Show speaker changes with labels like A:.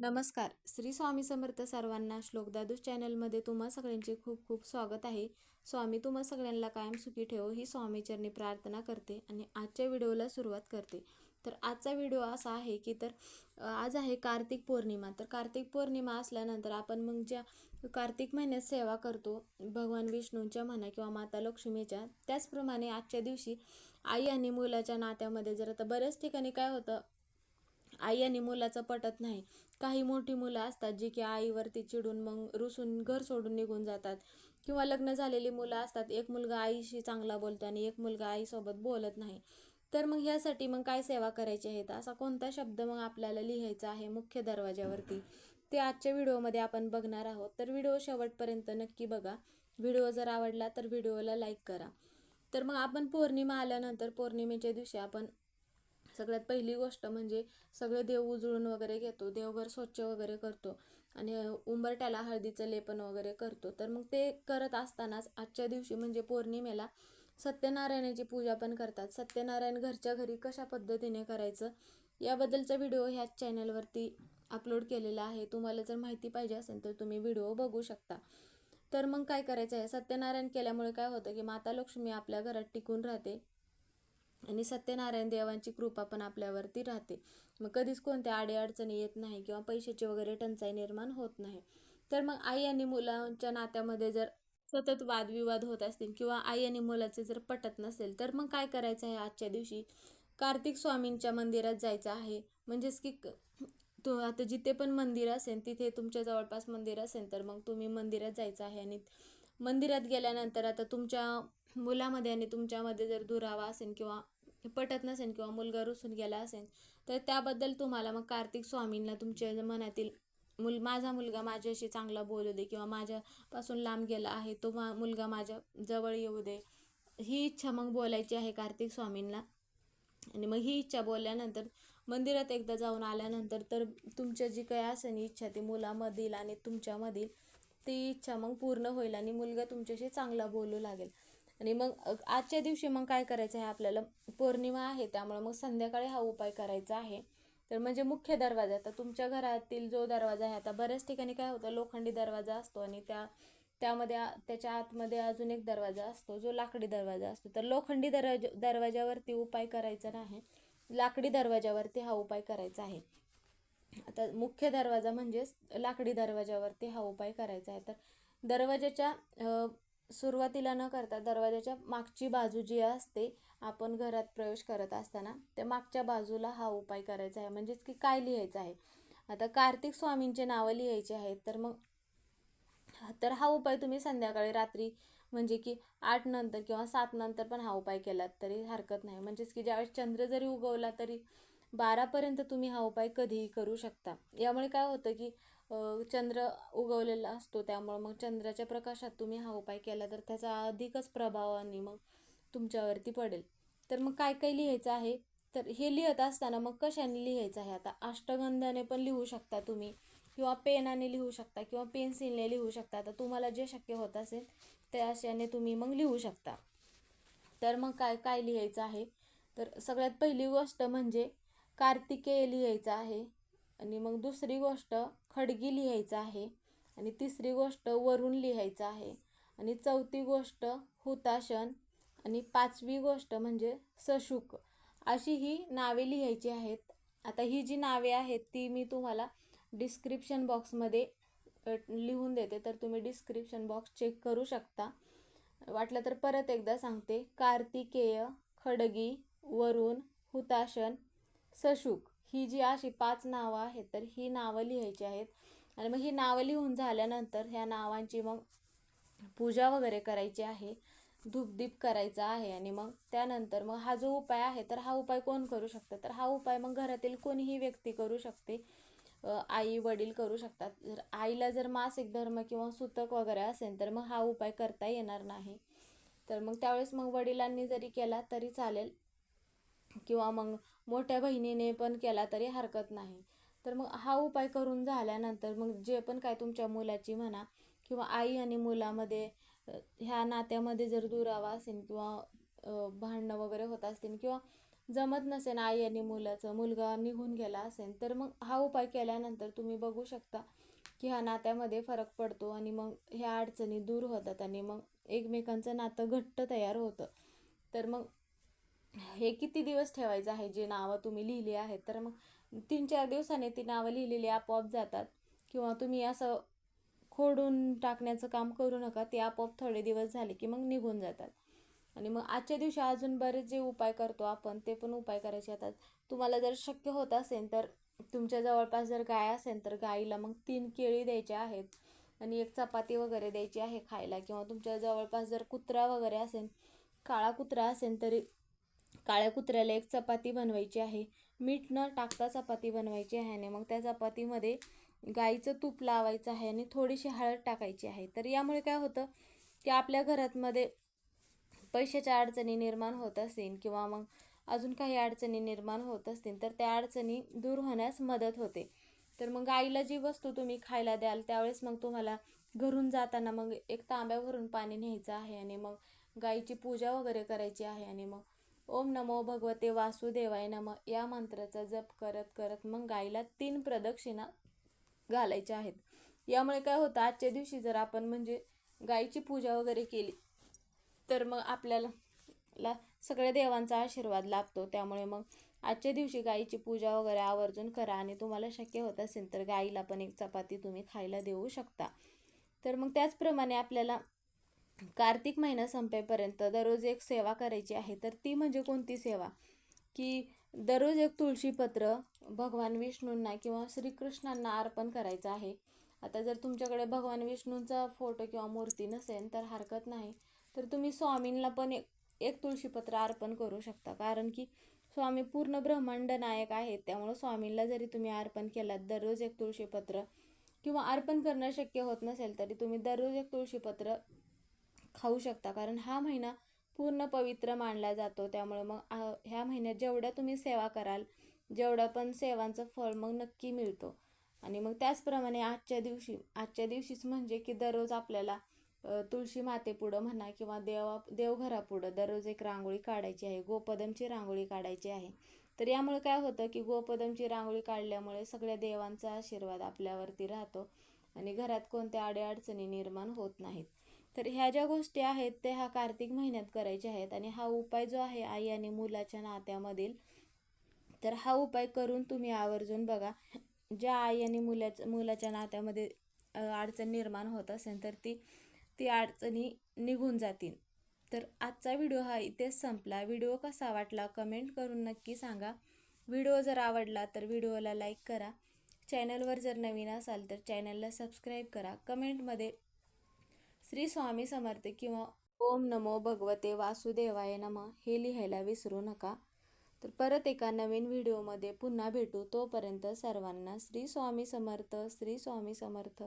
A: नमस्कार. श्री स्वामी समर्थ सर्वांना श्लोकदादू चॅनलमध्ये तुम्हा सगळ्यांचे खूप खूप स्वागत आहे. स्वामी तुम्हा सगळ्यांना कायम सुखी ठेवो ही स्वामीचरणी प्रार्थना करते आणि आजच्या व्हिडिओला सुरुवात करते. तर आजचा व्हिडिओ असा आहे की तर आज आहे कार्तिक पौर्णिमा. तर कार्तिक पौर्णिमा असल्यानंतर आपण मग ज्या कार्तिक महिन्यात सेवा करतो भगवान विष्णूंच्या म्हणा किंवा माता लक्ष्मीच्या त्याचप्रमाणे आजच्या दिवशी आई आणि मुलाच्या नात्यामध्ये जर आता बऱ्याच ठिकाणी काय होतं आई आणि मुलाचं पटत नाही. काही मोठी मुलं असतात जी की आईवरती चिडून मग रुसून घर सोडून निघून जातात. किंवा लग्न झालेली मुलं असतात एक मुलगा आईशी चांगला बोलतो आणि एक मुलगा आईसोबत बोलत नाही. तर मग ह्यासाठी मग काय सेवा करायची आहेत? असा कोणता शब्द मग आपल्याला लिहायचा आहे मुख्य दरवाज्यावरती? ते आजच्या व्हिडिओमध्ये आपण बघणार आहोत. तर व्हिडिओ शेवटपर्यंत नक्की बघा. व्हिडिओ जर आवडला तर व्हिडिओला लाईक करा. तर मग आपण पौर्णिमा आल्यानंतर पौर्णिमेच्या दिवशी आपण सगळ्यात पहिली गोष्ट म्हणजे सगळे देव उजळून वगैरे घेतो देवघर स्वच्छ वगैरे करतो आणि उंबरट्याला हळदीचं लेपन वगैरे करतो. तर मग ते करत असतानाच आजच्या दिवशी म्हणजे पौर्णिमेला सत्यनारायणाची पूजा पण करतात. सत्यनारायण घरच्या घरी कशा पद्धतीने करायचं याबद्दलचा व्हिडिओ ह्याच चॅनलवरती अपलोड केलेला आहे. तुम्हाला जर माहिती पाहिजे असेल तर तुम्ही व्हिडिओ बघू शकता. तर मग काय करायचं आहे? सत्यनारायण केल्यामुळे काय होतं की माता लक्ष्मी आपल्या घरात टिकून राहते. आणि सत्यनारायण देवांची कृपा पण आपल्यावरती राहते. मग कधीच कोणत्या अडीअडचणी येत नाही किंवा पैशाची वगैरे टंचाई निर्माण होत नाही. तर मग आई आणि मुलांच्या नात्यामध्ये जर सतत वादविवाद होत असतील किंवा आई आणि मुलाचे जर पटत नसेल तर मग काय करायचं आहे आजच्या दिवशी? कार्तिक स्वामींच्या मंदिरात जायचं आहे. म्हणजेच की क- तो आता जिथे पण मंदिर असेल तिथे तुमच्या जवळपास मंदिर असेल तर मग तुम्ही मंदिरात जायचं आहे. आणि मंदिरात गेल्यानंतर आता तुमच्या मुलामध्ये आणि तुमच्यामध्ये जर दुरावा असेल किंवा पटत नसेल किंवा मुलगा रुसून गेला असेल तर त्याबद्दल तुम्हाला मग कार्तिक स्वामींना तुमच्या मनातील मुल माझा मुलगा माझ्याशी चांगला बोलू दे किंवा माझ्यापासून लांब गेला आहे तो मा मुलगा माझ्या जवळ येऊ दे ही इच्छा मग बोलायची आहे कार्तिक स्वामींना. आणि मग ही इच्छा बोलल्यानंतर मंदिरात एकदा जाऊन आल्यानंतर तर तुमच्या जी काही असेल इच्छा ती मुलामधील आणि तुमच्यामधील ती इच्छा मग पूर्ण होईल आणि मुलगा तुमच्याशी चांगला बोलू लागेल. आणि मग आजच्या दिवशी मग काय करायचं आहे आपल्याला पौर्णिमा आहे त्यामुळे मग संध्याकाळी हा उपाय करायचा आहे. तर म्हणजे मुख्य दरवाजा आता तुमच्या घरातील जो दरवाजा आहे आता बऱ्याच ठिकाणी काय होतं लोखंडी दरवाजा असतो आणि त्या त्यामध्ये त्याच्या आतमध्ये अजून एक दरवाजा असतो जो लाकडी दरवाजा असतो. तर लोखंडी दरवाजा दरवाजावरती उपाय करायचा नाही. लाकडी दरवाजावरती हा उपाय करायचा आहे. आता मुख्य दरवाजा म्हणजेच लाकडी दरवाजावरती हा उपाय करायचा आहे. तर दरवाजाच्या सुरुवातीला न करता दरवाजाच्या मागची बाजू जी असते आपण घरात प्रवेश करत असताना त्या मागच्या बाजूला हा उपाय करायचा आहे. म्हणजेच की काय लिहायचं आहे? आता कार्तिक स्वामींचे नावं लिहायचे आहेत तर मग तर हा उपाय तुम्ही संध्याकाळी रात्री म्हणजे की आठ नंतर किंवा सात नंतर पण हा उपाय केलात तरी हरकत नाही. म्हणजेच की ज्यावेळेस चंद्र जरी उगवला तरी बारापर्यंत तुम्ही हा उपाय कधीही करू शकता. यामुळे काय होतं की चंद्र उगवलेला असतो त्यामुळं मग चंद्राच्या प्रकाशात तुम्ही हा उपाय केला तर त्याचा अधिकच प्रभाव आणि मग तुमच्यावरती पडेल. तर मग काय काय लिहायचं आहे? तर हे लिहत असताना मग कशाने लिहायचं आहे? आता अष्टगंधाने पण लिहू शकता तुम्ही किंवा पेनाने लिहू शकता किंवा पेन्सिलने लिहू शकता. आता तुम्हाला जे शक्य होत असेल त्या अशाने तुम्ही मग लिहू शकता. तर मग काय काय लिहायचं आहे? तर सगळ्यात पहिली गोष्ट म्हणजे कार्तिकेय लिहायचं आहे. आणि मग दुसरी गोष्ट खडगी लिहायचं आहे आणि तिसरी गोष्ट वरुण लिहायचं आहे. आणि चौथी गोष्ट हुताशन आणि पाचवी गोष्ट म्हणजे सशुक. अशी ही नावे लिहायची आहेत. आता ही जी नावे आहेत ती मी तुम्हाला डिस्क्रिप्शन बॉक्समध्ये लिहून देते. तर तुम्ही डिस्क्रिप्शन बॉक्स चेक करू शकता. वाटलं तर परत एकदा सांगते. कार्तिकेय खडगी वरुण हुताशन सशुक. ही जी अशी पाच नावं आहेत तर ही नावं लिहायची आहेत. आणि मग ही नावं लिहून झाल्यानंतर ह्या नावांची मग पूजा वगैरे करायची आहे धूपदीप करायचा आहे आणि मग त्यानंतर मग हा जो उपाय आहे तर हा उपाय कोण करू शकतं? तर हा उपाय मग घरातील कोणीही व्यक्ती करू शकते. आई वडील करू शकतात. जर आईला जर मासिक धर्म किंवा सुतक वगैरे असेल तर मग हा उपाय करता येणार नाही. तर मग त्यावेळेस मग वडिलांनी जरी केला तरी चालेल. किंवा मग मोठ्या बहिणीने पण केला तरी हरकत नाही. तर मग हा उपाय करून झाल्यानंतर मग जे पण काय तुमच्या मुलाची म्हणा किंवा आई आणि मुलामध्ये ह्या नात्यामध्ये जर दुरावा असेल किंवा भांडणं वगैरे होत असतील किंवा जमत नसेल आई आणि मुलाचं मुलगा निघून गेला असेल तर मग हा उपाय केल्यानंतर तुम्ही बघू शकता की ह्या नात्यामध्ये फरक पडतो आणि मग ह्या अडचणी दूर होतात आणि मग एकमेकांचं नातं घट्ट तयार होतं. तर मग हे किती दिवस ठेवायचं आहे? जी नावं तुम्ही लिहिली आहेत तर मग तीन चार दिवसाने ती नावं लिहिलेली आपोआप जातात. किंवा तुम्ही असं खोडून टाकण्याचं काम करू नका ते आपोआप थोडे दिवस झाले की मग निघून जातात. आणि मग आजच्या दिवशी अजून बरेच जे उपाय करतो आपण ते पण उपाय करायचे आता तुम्हाला जर शक्य होत असेल तर तुमच्या जवळपास जर गाय असेल तर गाईला मग तीन केळी द्यायच्या आहेत. आणि एक चपाती वगैरे द्यायची आहे खायला. किंवा तुमच्या जवळपास जर कुत्रा वगैरे असेल काळा कुत्रा असेल तरी काळ्या कुत्र्याला एक चपाती बनवायची आहे. मीठ न टाकता चपाती बनवायची आहे आणि मग त्या चपातीमध्ये गाईचं तूप लावायचं आहे आणि थोडीशी हळद टाकायची आहे. तर यामुळे काय होतं की आपल्या घरातमध्ये पैशाच्या अडचणी निर्माण होत असतील किंवा मग अजून काही अडचणी निर्माण होत असतील तर त्या अडचणी दूर होण्यास मदत होते. तर मग गाईला जी वस्तू तुम्ही खायला द्याल त्यावेळेस मग तुम्हाला घरून जाताना मग एक तांब्यावरून पाणी न्यायचं आहे आणि मग गाईची पूजा वगैरे करायची आहे आणि मग ओम नमो भगवते वासुदेवाय नम. या मंत्राचा जप करत करत मग गाईला तीन प्रदक्षिणा घालायच्या आहेत. यामुळे काय होतं आजच्या दिवशी जर आपण म्हणजे गाईची पूजा वगैरे केली तर मग आपल्याला ला सगळ्या देवांचा आशीर्वाद लाभतो. त्यामुळे मग आजच्या दिवशी गाईची पूजा वगैरे आवर्जून करा आणि तुम्हाला शक्य होत असेल तर गाईला पण एक चपाती तुम्ही खायला देऊ शकता. तर मग त्याचप्रमाणे आपल्याला कार्तिक महिना संपेपर्यंत दररोज एक सेवा करायची आहे तर ती म्हणजे कोणती सेवा? की दररोज एक तुळशीपत्र भगवान विष्णूंना किंवा श्रीकृष्णांना अर्पण करायचं आहे. आता जर तुमच्याकडे भगवान विष्णूंचा फोटो किंवा मूर्ती नसेल तर हरकत नाही. तर तुम्ही स्वामींना पण एक एक तुळशीपत्र अर्पण करू शकता. कारण की स्वामी पूर्ण ब्रह्मांड नायक आहेत. त्यामुळं स्वामींना जरी तुम्ही अर्पण केलात दररोज एक तुळशीपत्र किंवा अर्पण करणं शक्य होत नसेल तरी तुम्ही दररोज एक तुळशीपत्र खाऊ शकता. कारण हा महिना पूर्ण पवित्र मानला जातो. त्यामुळे मग ह्या महिन्यात जेवढ्या तुम्ही सेवा कराल जेवढं पण सेवांचं फळ मग नक्की मिळतो. आणि मग त्याचप्रमाणे आजच्या दिवशी आजच्या दिवशीच म्हणजे की दररोज आपल्याला तुळशी मातेपुढं म्हणा किंवा देवा देवघरापुढं दररोज एक रांगोळी काढायची आहे. गोपदमची रांगोळी काढायची आहे. तर यामुळे काय होतं की गोपदमची रांगोळी काढल्यामुळे सगळ्या देवांचा आशीर्वाद आपल्यावरती राहतो आणि घरात कोणत्या अडीअडचणी निर्माण होत नाहीत. तर ह्या ज्या गोष्टी आहेत त्या ह्या कार्तिक महिन्यात करायच्या आहेत आणि हा उपाय जो आहे आई आणि मुलाच्या नात्यामधील तर हा उपाय करून तुम्ही आवर्जून बघा ज्या आई आणि मुलाच्या मुलाच्या नात्यामध्ये अडचण निर्माण होत असेल तर ती ती अडचणी निघून जातील. तर आजचा व्हिडिओ हा इथेच संपला. व्हिडिओ कसा वाटला कमेंट करून नक्की सांगा. व्हिडिओ जर आवडला तर व्हिडिओला लाईक करा. चॅनलवर जर नवीन असाल तर चॅनलला सबस्क्राईब करा. कमेंटमध्ये श्री स्वामी समर्थ किंवा ओम नमो भगवते वासुदेवाय नम हे लिहायला विसरू नका. तर परत एका नवीन व्हिडिओमध्ये पुन्हा भेटू. तोपर्यंत सर्वांना श्री स्वामी समर्थ श्री स्वामी समर्थ.